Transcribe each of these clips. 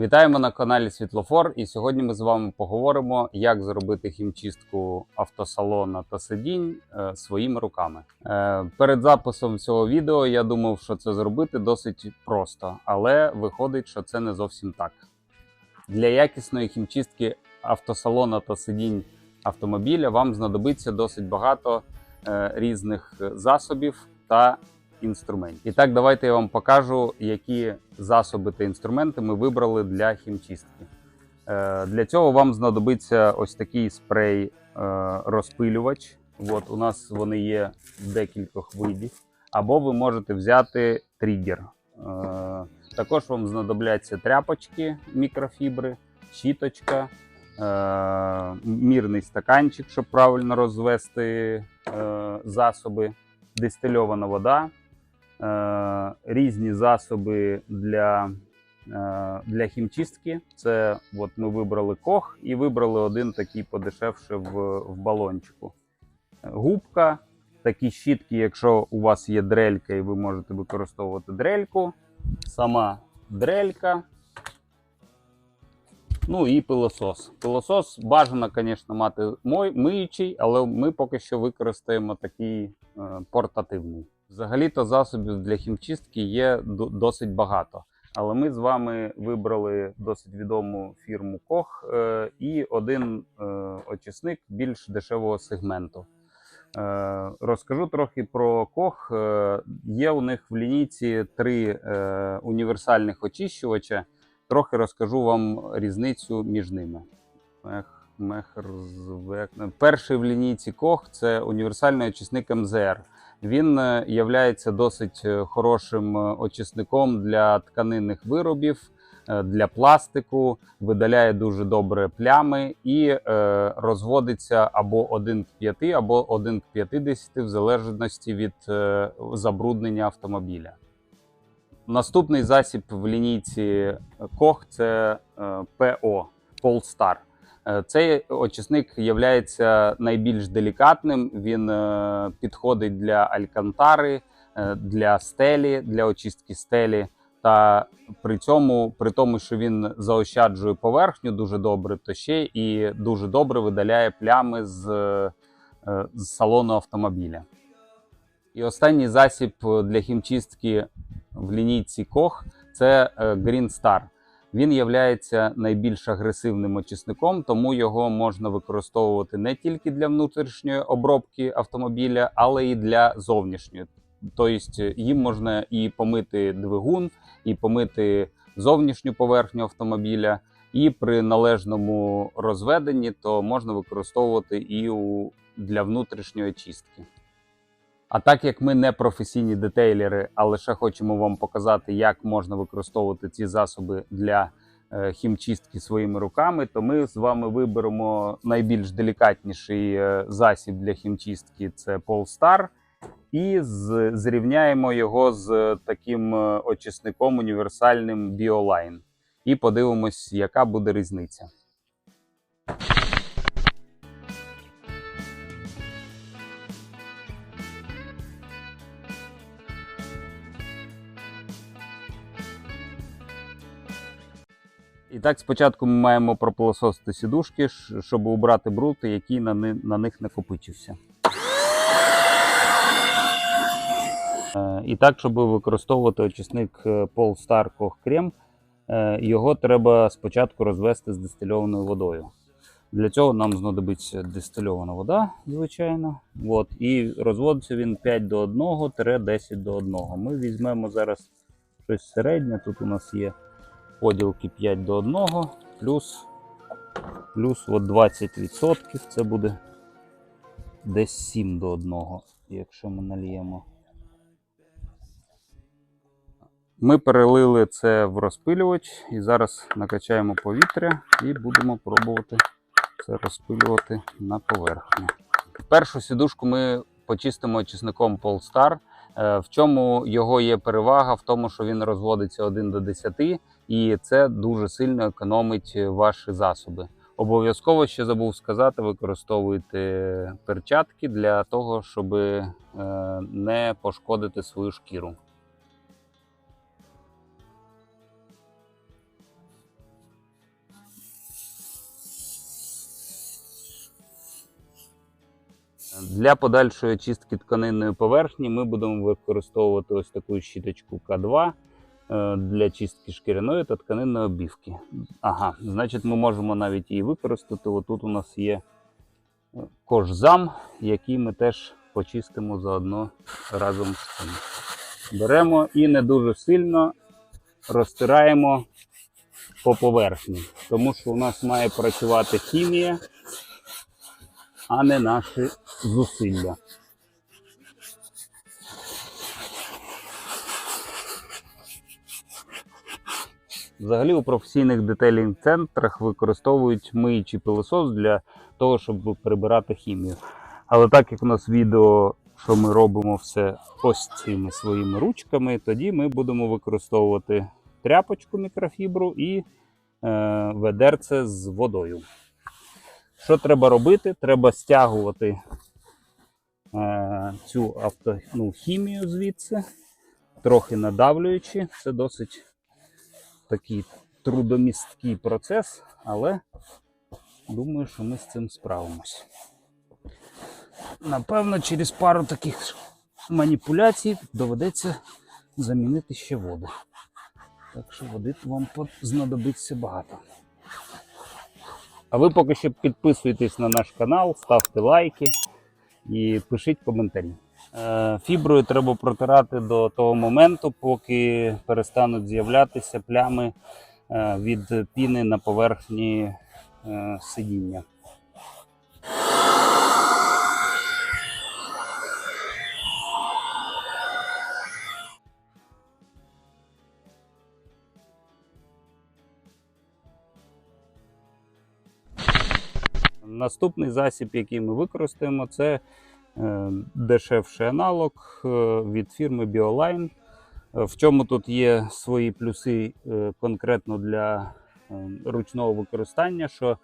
Вітаємо на каналі Світлофор. І сьогодні ми з вами поговоримо, як зробити хімчистку автосалона та сидінь е, своїми руками. Е, перед записом цього відео я думав, що це зробити досить просто, але виходить, що це не зовсім так. Для якісної хімчистки автосалона та сидінь автомобіля вам знадобиться досить багато е, різних засобів та інструментів. І так, давайте я вам покажу, які засоби та інструменти ми вибрали для хімчистки. Е, Для цього вам знадобиться ось такий спрей е, розпилювач. От у нас вони є декількох видів. Або ви можете взяти тригер. Е, Також вам знадобляться тряпочки, мікрофібри, щіточка, мірний стаканчик, щоб правильно розвести засоби, дистильована вода, різні засоби для, е, для хімчистки. Це от ми вибрали кох і вибрали один такий подешевше в, в балончику. Губка, такі щітки, якщо у вас є дрелька, і ви можете використовувати дрельку, сама дрелька. Ну і пилосос. Пилосос бажано, звісно, мати миючий, але ми поки що використаємо такий е, портативний. Взагалі-то засобів для хімчистки є досить багато. Але ми з вами вибрали досить відому фірму Koch е, і один е, очисник більш дешевого сегменту. Е, розкажу трохи про Koch. Е, є у них в лінійці три е, універсальних очищувача. Трохи розкажу вам різницю між ними. Мех, Мехерзвек. Перший в лінійці Koch – це універсальний очисник МЗР. Він е, являється досить е, хорошим е, очисником для тканинних виробів, для пластику, видаляє дуже добре плями і розводиться або 1 к 5, або 1 к 50, в залежності від забруднення автомобіля. Наступний засіб в лінійці Koch – це ПО Polestar. Е, Цей очисник є найбільш делікатним. Він е, підходить для алькантари, е, для стелі, для очистки стелі. Та при цьому, при тому, що він заощаджує поверхню дуже добре, то ще і дуже добре видаляє плями з, з салону автомобіля. І останній засіб для хімчистки в лінійці Koch – це Green Star. Він є найбільш агресивним очисником, тому його можна використовувати не тільки для внутрішньої обробки автомобіля, але і для зовнішньої. Тобто їм можна і помити двигун, і помити зовнішню поверхню автомобіля, і при належному розведенні то можна використовувати і для внутрішньої чистки. А так як ми не професійні детейлери, а лише хочемо вам показати, як можна використовувати ці засоби для е, хімчистки своїми руками, то ми з вами виберемо найбільш делікатніший е, засіб для хімчистки це Polestar, і зрівняємо його з таким е, очисником універсальним BioLine. І подивимось, яка буде різниця. І так, спочатку ми маємо пропилососити сідушки, щоб убрати бруд, який на, на них накопичився. Е, І так, щоб використовувати очисник е, Polestar Koch Creme, е, його треба спочатку розвести з дистильованою водою. Для цього нам знадобиться дистильована вода, звичайно. От, і розводиться він 5 до 1-10 до 1. Ми візьмемо зараз щось середнє. Тут у нас є поділки 5 до 1, плюс, плюс от 20%. Це буде десь 7 до 1, якщо ми наліємо. Ми перелили це в розпилювач і зараз накачаємо повітря і будемо пробувати це розпилювати на поверхню. Першу сідушку ми почистимо очисником Polestar. Е, В чому його є перевага? В тому, що він розводиться 1 до 10, і це дуже сильно економить е, ваші засоби. Обов'язково ще забув сказати, використовуйте перчатки для того, щоб е, не пошкодити свою шкіру. Для подальшої очистки тканинної поверхні ми будемо використовувати ось таку щіточку К2 для чистки шкіряної та тканинної обівки. Ага, значить, ми можемо навіть її використати. Отут у нас є е, кожзам, який ми теж почистимо заодно разом з цим. Беремо і не дуже сильно розтираємо по поверхні, тому що у нас має працювати хімія, а не наші зусилля. Взагалі у професійних детейлінг центрах використовують миючий пилосос для того, щоб прибирати хімію. Але так як у нас відео, що ми робимо все ось цими своїми ручками, тоді ми будемо використовувати тряпочку мікрофібру і е, ведерце з водою. Що треба робити? Треба стягувати е, цю авто, ну, звідси, трохи надавлюючи. Це досить такий трудомісткий процес, але думаю, що ми з цим справимось. Напевно, через пару таких маніпуляцій доведеться замінити ще воду. Так що води вам знадобиться багато. А ви поки що підписуйтесь на наш канал, ставте лайки і пишіть коментарі. Е, Фіброю треба протирати до того моменту, поки перестануть з'являтися плями е, від піни на поверхні е, сидіння. Наступний засіб, який ми використаємо, це дешевший аналог е, від фірми BioLine. Е, В чому тут є свої плюси е, конкретно для е, ручного використання, що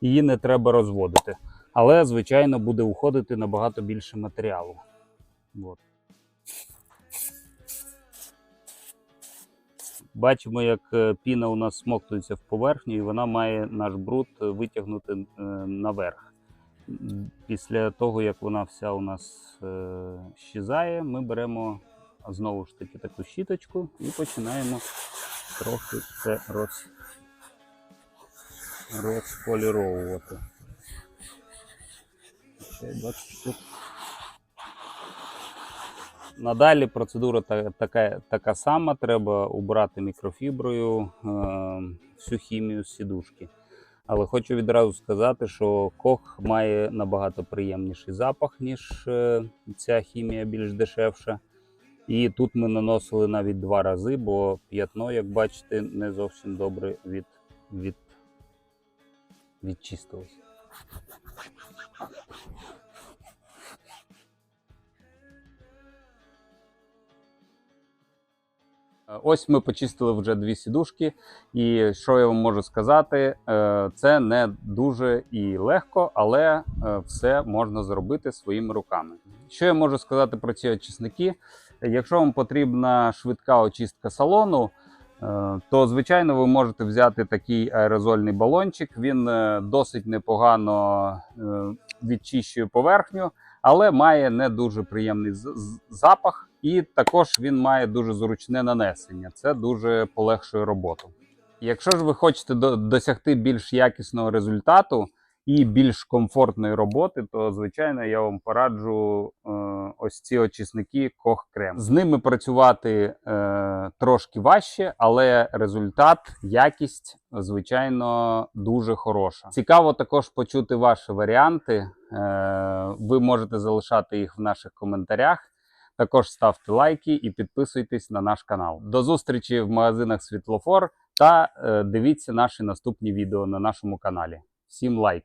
її не треба розводити. Але, звичайно, буде уходити набагато більше матеріалу. От. Бачимо, як е, піна у нас смоктується в поверхню, і вона має наш бруд е, витягнути е, наверх. Після того, як вона вся у нас е, щезає, ми беремо знову ж таки таку щіточку і починаємо трохи це роз, розполіровувати. Надалі процедура така, така сама. Треба убрати мікрофіброю е, всю хімію з сідушки. Але хочу відразу сказати, що кох має набагато приємніший запах, ніж е, ця хімія більш дешевша. І тут ми наносили навіть два рази, бо п'ятно, як бачите, не зовсім добре від, від, відчистилось. Ось ми почистили вже дві сідушки, і що я вам можу сказати, е, це не дуже і легко, але е, все можна зробити своїми руками. Що я можу сказати про ці очисники? Якщо вам потрібна швидка очистка салону, е, то звичайно ви можете взяти такий аерозольний балончик. Він е, досить непогано е, відчищує поверхню, але має не дуже приємний запах, і також він має дуже зручне нанесення. Це дуже полегшує роботу. Якщо ж ви хочете до- досягти більш якісного результату і більш комфортної роботи, то звичайно я вам пораджу е, ось ці очисники Koch Крем. З ними працювати е, трошки важче, але результат, якість, звичайно, дуже хороша. Цікаво також почути ваші варіанти. Е, ви можете залишати їх в наших коментарях. Також ставте лайки і підписуйтесь на наш канал. До зустрічі в магазинах Світлофор та е, дивіться наші наступні відео на нашому каналі. Всім лайк!